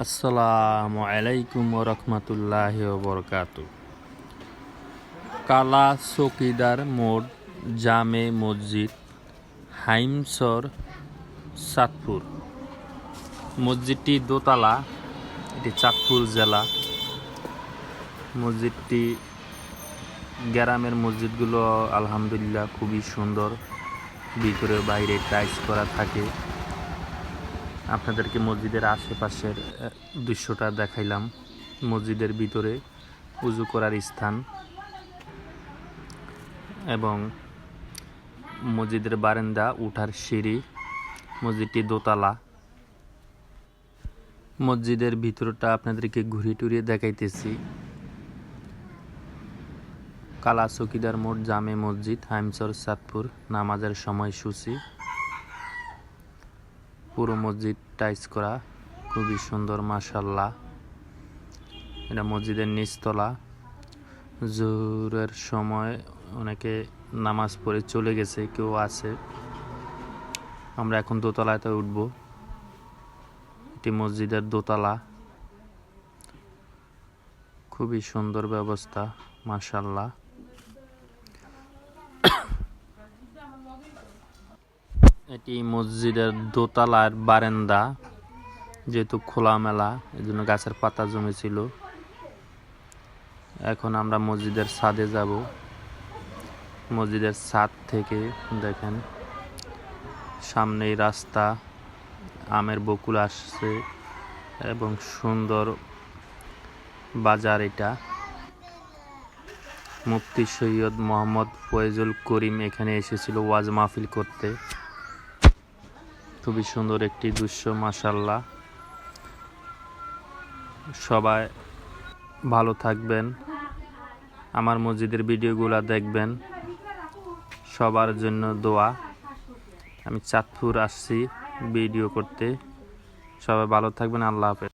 আসসালামু আলাইকুম রহমতুল্লাহ বরকাত কালা চকিদার মোড়, জামে মসজিদ, হাইমসর, চাঁদপুর। মসজিদটি দোতলা, এটি চাঁদপুর জেলা। মসজিদটি গ্রামের মসজিদগুলো আলহামদুলিল্লাহ খুবই সুন্দর। ভিতরে বাইরে টাইলস করা থাকে। আপনাদেরকে মসজিদের আশেপাশের দৃশ্যটা দেখাইলাম। মসজিদের ভিতরে উজু করার স্থান এবং মসজিদের বারান্দা উঠার সিঁড়ি, মসজিদটি দোতলা। মসজিদের ভিতরটা আপনাদেরকে ঘুরিয়ে টুরিয়ে দেখাইতেছি। কালা চকিদার মোট জামে মসজিদ, হাইমচর চাঁদপুর নামাজের সময়সূচি। পুরো মসজিদ টাইস করা, খুবই সুন্দর মাশাল্লাহ এটা মসজিদের নিচতলা। জোরের সময় অনেকে নামাজ পড়ে চলে গেছে, কেউ আছে। আমরা এখন দোতলাতে উঠব। এটি মসজিদের দোতলা। খুবই সুন্দর ব্যবস্থা মাশাল্লাহ এটি মসজিদের দোতলার বারান্দা, যেহেতু খোলামেলা এই জন্য গাছের পাতা জমেছিল। এখন আমরা মসজিদের ছাদে যাব। মসজিদের ছাদ থেকে দেখেন, সামনেই রাস্তা, আমের বকুল আসছে এবং সুন্দর বাজার এটা। মুফতি সৈয়দ মোহাম্মদ ফয়েজুল করিম এখানে এসেছিল ওয়াজ মাহফিল করতে। খুবই সুন্দর একটি দৃশ্য মাসাল্লাহ সবাই ভালো থাকবেন। আমার মসজিদের ভিডিওগুলো দেখবেন। সবার জন্য দোয়া। আমি চাঁদপুর আসছি ভিডিও করতে। সবাই ভালো থাকবেন, আল্লাহ হাফেজ।